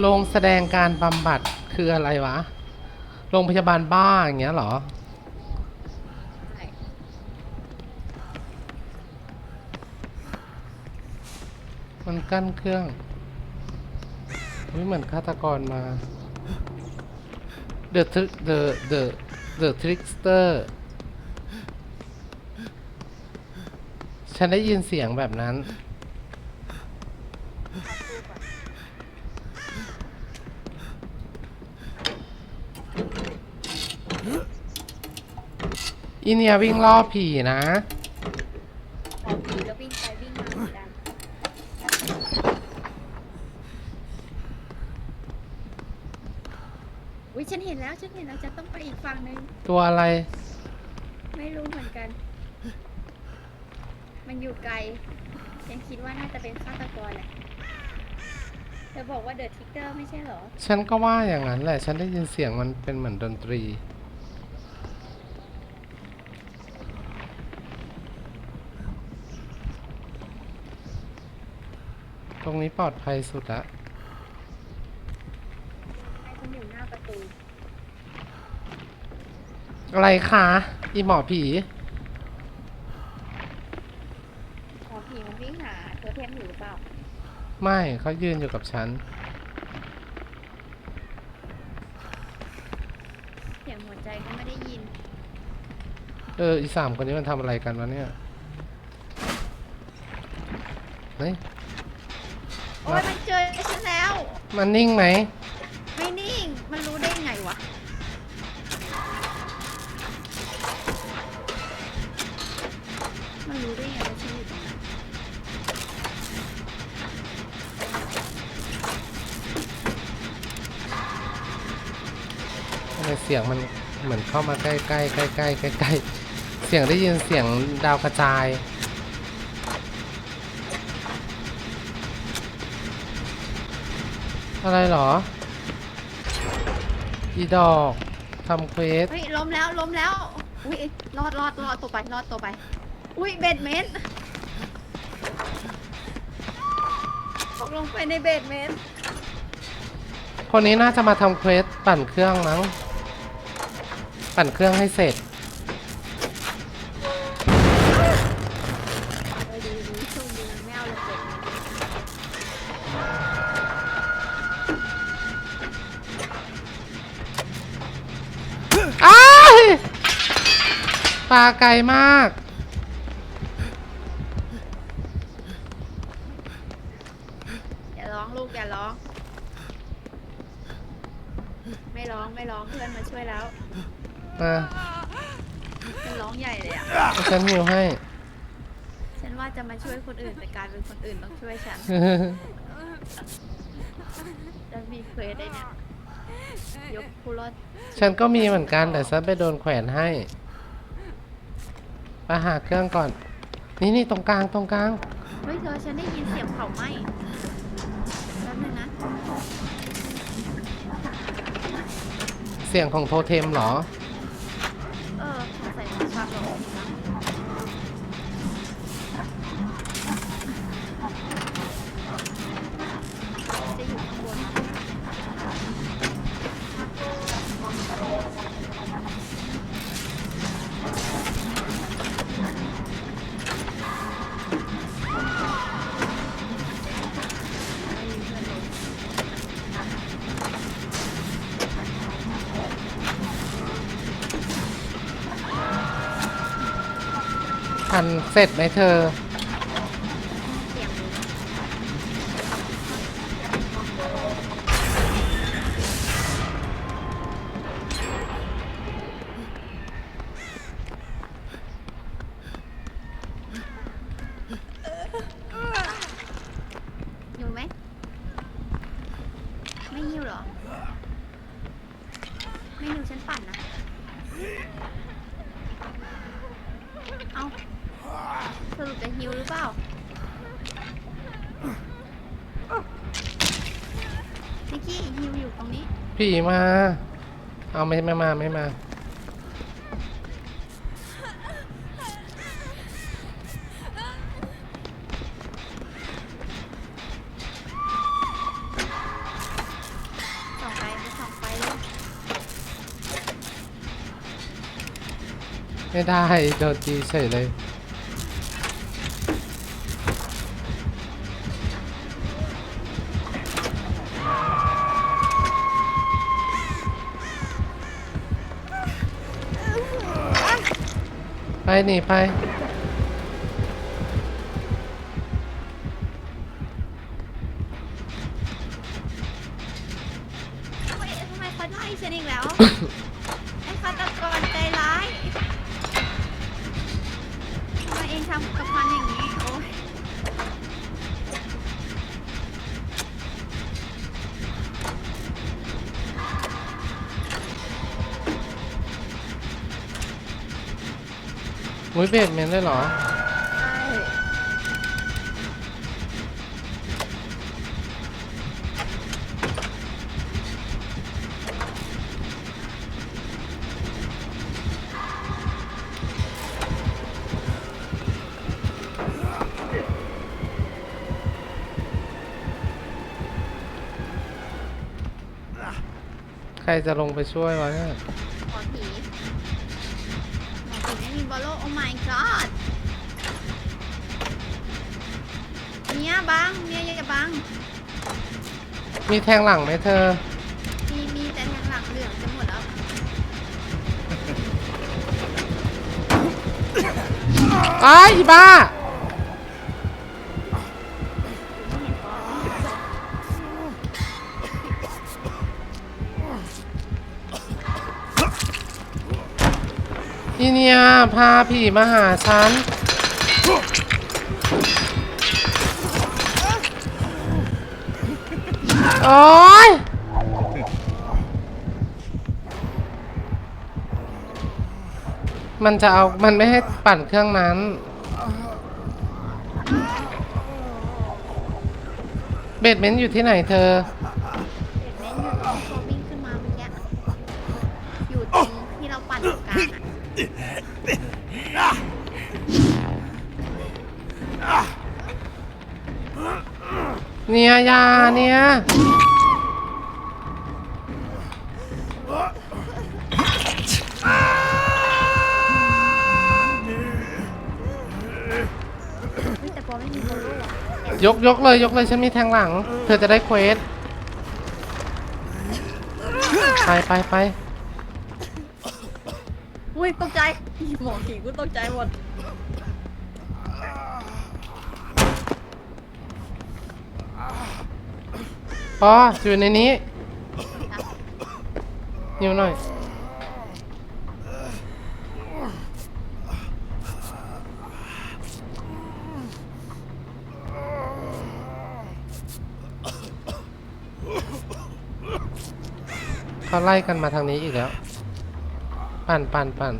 โรงแสดงการบำบัดคืออะไรวะ โรงพยาบาลบ้าอย่างเงี้ยเหรอ มันกั้นเครื่องอุ๊ยเหมือนฆาตกรมา The Trick The The The Trickster ฉันได้ยินเสียงแบบนั้น อีเนี่ยวิ่งล่อผีนะพอผีแล้ววิ่งไปวิ่งมาเหมือนกันอุ้ยฉันเห็นแล้วฉันเห็นแล้วจะต้องไปอีกฝั่งหนึ่งตัวอะไร ไม่รู้เหมือนกัน มันอยู่ไกลยังคิดว่าน่าจะเป็นฆาตกรแหละเธอบอกว่าเดอะทิกเกอร์ไม่ใช่เหรอ ฉันก็ว่าอย่างนั้นแหละ ฉันได้ยินเสียงมันเป็นเหมือนดนตรี ตรงนี้ปลอดภัยสุดละให้ฉันอยู่หน้าประตู อะไรคะอีหมอผีหมอผีมันวิ่งหาโทเทมอยู่หรือเปล่าไม่เขายืนอยู่กับฉัน เสียงหัวใจก็ไม่ได้ยิน เอออีสามคนนี้มันทำอะไรกันวะเนี่ยเฮ้ย โอ้ยมันเจอฉันแล้ว มันนิ่งไหม ไม่นิ่ง มันรู้ได้ไงวะ มันรู้ได้ไงว่าฉันอยู่ตรงนั้นทำไมเสียงมันเหมือนเข้ามาใกล้ๆใกล้ๆใกล้ๆใกล้ๆเสียงได้ยินเสียงดาวกระจาย อะไรเหรอ อีดอกทำเควสเฮ้ยล้มแล้วล้มแล้ว อุ้ยรอดรอดรอดตัวไปรอดตัวไป อุ้ยเบดเมนต์ตกลงไปในเบดเมนต์คนนี้น่าจะมาทำเควสปั่นเครื่องมั้ง ปั่นเครื่องให้เสร็จ อ้ายปลาไกลมาก อย่าร้องลูกอย่าร้อง ไม่ร้องไม่ร้องเพื่อนมาช่วยแล้วมามันร้องใหญ่เลยอะ ฉันหิวให้ ฉันว่าจะมาช่วยคนอื่นแต่กลายเป็นคนอื่นต้องช่วยฉันจะมีเควสได้เนี่ย ยกผู้รอดฉันก็มีเหมือนกันแต่ฉันไปโดนแขวนให้ไปหาเครื่องก่อน นี่นี่ตรงกลางตรงกลาง เฮ้ยเธอฉันได้ยินเสียงเผาไหม้แป๊บนึงนะเสียงของโทเทมเหรอ เออสงสัยมันชาร์จลงอี ทันเสร็จไหมเธอ พี่มา เอาไม่ไม่มาไม่มา ส่งไปไม่ส่งไปเลยไม่ได้โดนตีใส่เลย ไปหนีไปทำไมทำไมเขาไล่ฉันอีกแล้ว ไอ้ฆาตกรใจร้ายทำไมเองทำกับมันอย่างนี้ มุ้ยเบดเมนได้เหรอ ใช่ใครจะลงไปช่วยวะเนี่ย บังเนี่ยอย่าบัง มีแทงหลังไหมเธอ มีมีแต่ทางหลังเหลืองจะหมดแล้วอ้ายอีบ้าอีเนี่ยพาผีมาหาฉัน โอ๊ยมันจะเอา มันไม่ให้ปั่นเครื่องนั้น เบดเมนต์อยู่ที่ไหนเธอเด็กเล่นอยู่ตรงเขาวิ่งขึ้นมาเมื่อกี้อยู่ตรงที่เราปั่นตรงกลางอะ เนี่ยยาเนี่ยยแต่ปอไม่มีโบโลอะยกยกเลยยกเลยฉันมีแทงหลัง เธอจะได้เควสไปไปไป อุ้ยตกใจหมอผีกูตกใจหมด ปออยู่ในนี้นิ้วหน่อย เขาไล่กันมาทางนี้อีกแล้ว ปั่นปั่นปั่น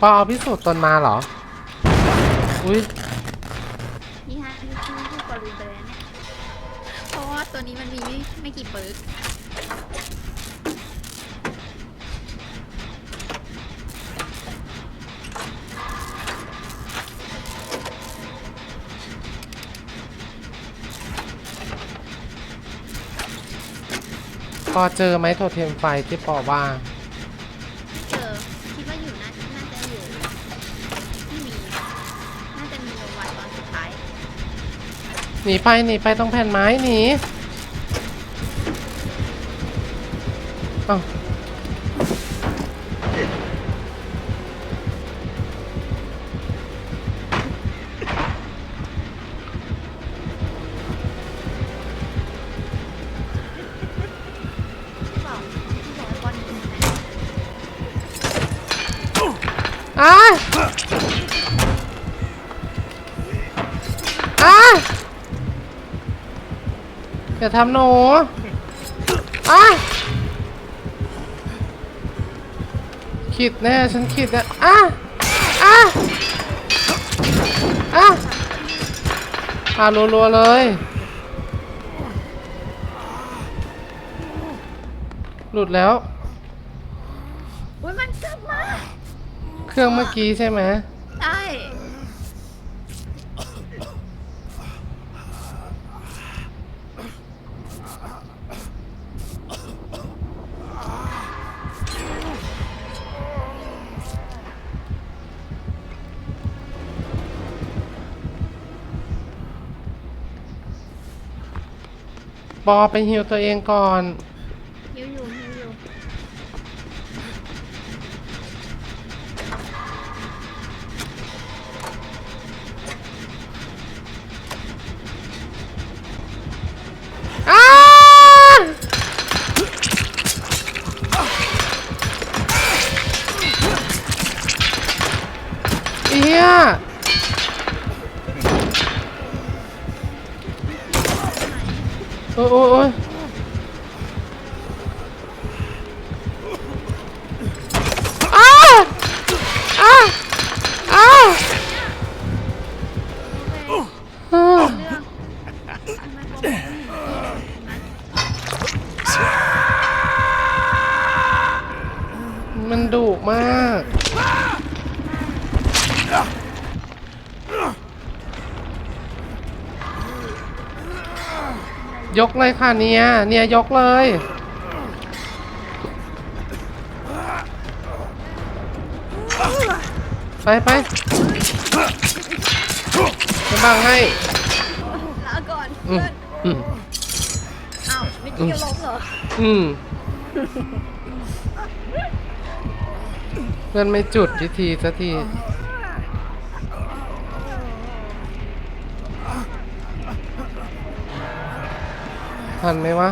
ปอเอาพิสูจน์ตนมาเหรอ อุ้ย คือผู้กลืนไปแล้วเนี่ย เพราะว่าตัวนี้มันมีไม่ไม่กี่เปิร์กพอเจอไหมโทเทมไฟที่ปอว่าเจอ คิดว่าอยู่น่าน่าจะ หนีไปหนีไปต้องแผ่นไม้หนีเอาที่บอกที่บอกไอ้บอลอยู่ตรงไหนอ้าอ้า อย่าทำหนูอ้าขิดแน่ฉันขิดแน่อ้าอ้าอ้าอ่ารัวๆเลย หลุดแล้ว อุ้ยมันกลับมา เครื่องเมื่อกี้ใช่ไหม ใช่ ปอไปฮิวตัวเองก่อน ยกเลยค่ะเนี่ยเนี่ยยกเลย ไปไปจะบังให้ลาก่อนอืเพื่มอนอืมอ้าวไม่กี้จะล้มเหรออืมเพื่อนไม่จุดพิธีสักที ทันไหมวะ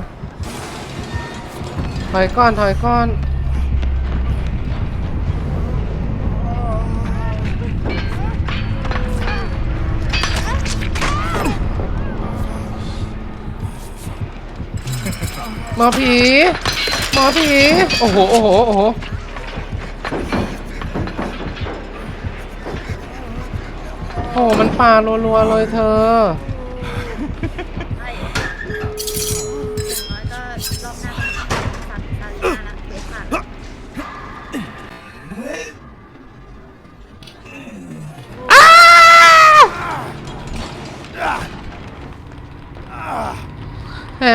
ถอยก้อน ถอยก้อนหมอผีหมอผีโอ้โห โอ้โห โอ้โห โอ้โห มันปารัวๆเลยเธอ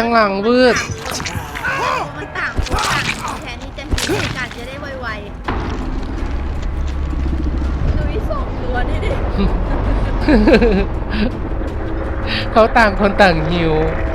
งหลังวืดมันต่างคนต่างแทนที่จะหิวกันจะได้ไวๆลุยสองตัวนี่ดิเขาต่างคนต่างหิวใช่